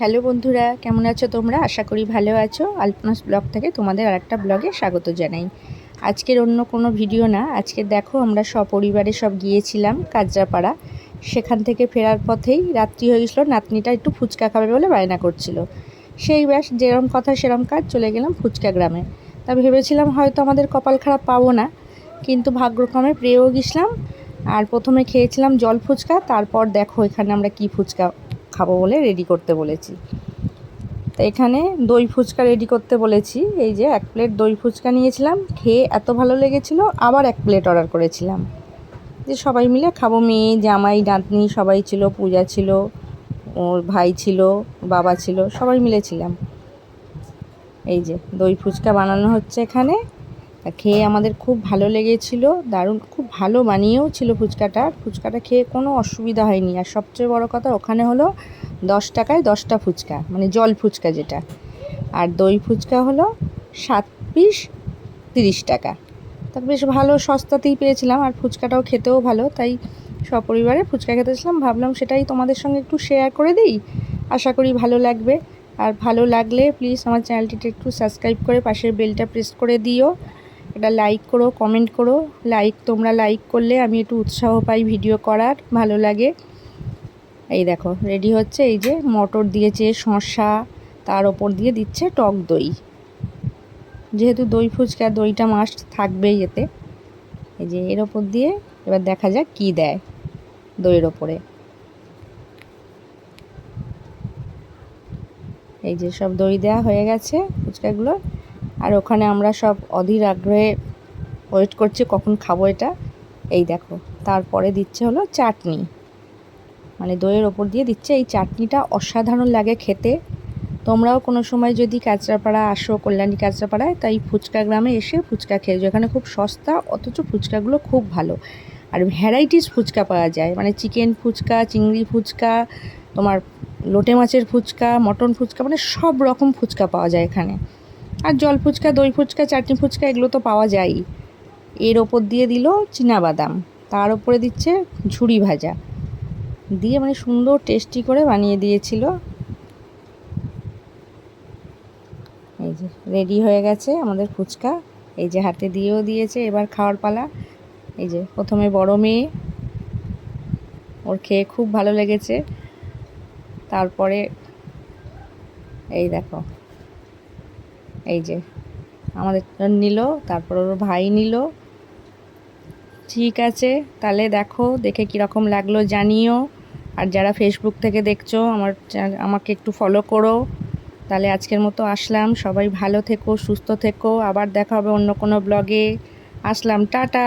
Hello বন্ধুরা, কেমন আছো তোমরা? আশা করি ভালো আছো। আলপনাস ব্লগ থেকে তোমাদের আরেকটা ব্লগে স্বাগত জানাই। আজকের অন্য কোনো ভিডিও না, আজকে দেখো আমরা সপরিবারে সব গিয়েছিলাম কাজরাপাড়া সেখান থেকে ফেরার পথেই রাত্রি হয়ে গেছিল, নাতনিটা একটু ফুচকা খাবে বলে বায়না করছিল। সেই ব্যাস যেরম কথা সেরম কাজ চলে গেলাম ফুচকা গ্রামে। তা ভেবেছিলাম হয়তো আমাদের কপাল খারাপ পাবো না, কিন্তু ভাগ্যক্রমে পেয়েও গেছিলাম। আর প্রথমে খেয়েছিলাম জল ফুচকা, তারপর দেখো এখানে আমরা কি ফুচকা খাব বলে রেডি করতে বলেছি। তো এখানে দই ফুচকা রেডি করতে বলেছি। এই যে এক প্লেট দই ফুচকা নিয়েছিলাম, খেয়ে এত ভালো লেগেছিলো, আবার এক প্লেট অর্ডার করেছিলাম। যে সবাই মিলে খাব, মেয়ে, জামাই, নাতনি, সবাই ছিল, পূজা ছিল, ওর ভাই ছিল, বাবা ছিল, সবাই মিলেছিলাম এই যে দই ফুচকা বানানো হচ্ছে এখানে। তা খেয়ে আমাদের খুব ভালো লেগেছিল, দারুণ, খুব ভালো বানিয়েও ছিল ফুচকাটা। ফুচকাটা খেয়ে কোনো অসুবিধা হয়নি। আর সবচেয়ে বড় কথা, ওখানে হলো দশ টাকায় দশটা ফুচকা মানে জল ফুচকা যেটা। আর দই ফুচকা হলো সাত পিস তিরিশ টাকা। তা বেশ ভালো, সস্তাতেই পেয়েছিলাম আর ফুচকাটাও খেতেও ভালো, তাই সপরিবারে ফুচকা খেতেছিলাম ভাবলাম সেটাই তোমাদের সঙ্গে একটু শেয়ার করে দিই। আশা করি ভালো লাগবে। আর ভালো লাগলে প্লিজ আমার চ্যানেলটিতে একটু সাবস্ক্রাইব করে পাশের বেলটা প্রেস করে দিও। এটা লাইক করো কমেন্ট করো। লাইক তোমরা লাইক করলে আমি একটু উৎসাহ পাই ভিডিও করার, ভালো লাগে। এই দেখো রেডি হচ্ছে এই যে, মটর দিয়েছে, শসা, তার ওপর দিয়ে দিচ্ছে টক দই। যেহেতু দই ফুচকা, দইটা মাস্ট থাকবেই এতে। এই যে, এর ওপর দিয়ে এবার দেখা যাক কি দেয় দইয়ের ওপরে। এই যে, সব দই দেওয়া হয়ে গেছে ফুচকাগুলো। আর ওখানে আমরা সব অধীর আগ্রহে ওয়েট করছি কখন খাব এটা। এই দেখো, তারপরে দিচ্ছে হলো চাটনি। মানে দইয়ের ওপর দিয়ে দিচ্ছে। এই চাটনিটা অসাধারণ লাগে খেতে। তোমরাও কোনো সময় যদি কাঁচরাপাড়া আসো, কল্যাণী কাঁচরাপাড়ায়, তাই ফুচকা গ্রামে এসে ফুচকা খেয়ে এখানে খুব সস্তা, অথচ ফুচকাগুলো খুব ভালো। আর ভ্যারাইটিস ফুচকা পাওয়া যায়। মানে চিকেন ফুচকা, চিংড়ি ফুচকা, তোমার লোটে মাছের ফুচকা, মটন ফুচকা মানে সব রকম ফুচকা পাওয়া যায় এখানে। আর জল ফুচকা, দই ফুচকা, চাটনি ফুচকা এগুলো তো পাওয়া যায়ই। এর ওপর দিয়ে দিল বাদাম তার ওপরে দিচ্ছে ঝুড়ি ভাজা। দিয়ে মানে সুন্দর টেস্টি করে বানিয়ে দিয়েছিল। এই যে রেডি হয়ে গেছে আমাদের ফুচকা। এই যে হাতে দিয়েও দিয়েছে এবার খাওয়ার পালা। এই যে প্রথমে বড় মেয়ে। ওর খেয়ে খুব ভালো লেগেছে। তারপরে এই দেখো। এই যে, আমাদের নিল, তারপর ওর ভাই নিল। ঠিক আছে, তাহলে দেখো, দেখে কীরকম লাগল, জানিও। আর যারা ফেসবুক থেকে দেখছ, আমার আমাকে একটু ফলো করো। তাহলে আজকের মতো আসলাম। সবাই ভালো থেকো, সুস্থ থেকো। আবার দেখা হবে অন্য কোনো ব্লগে আসলাম, টাটা।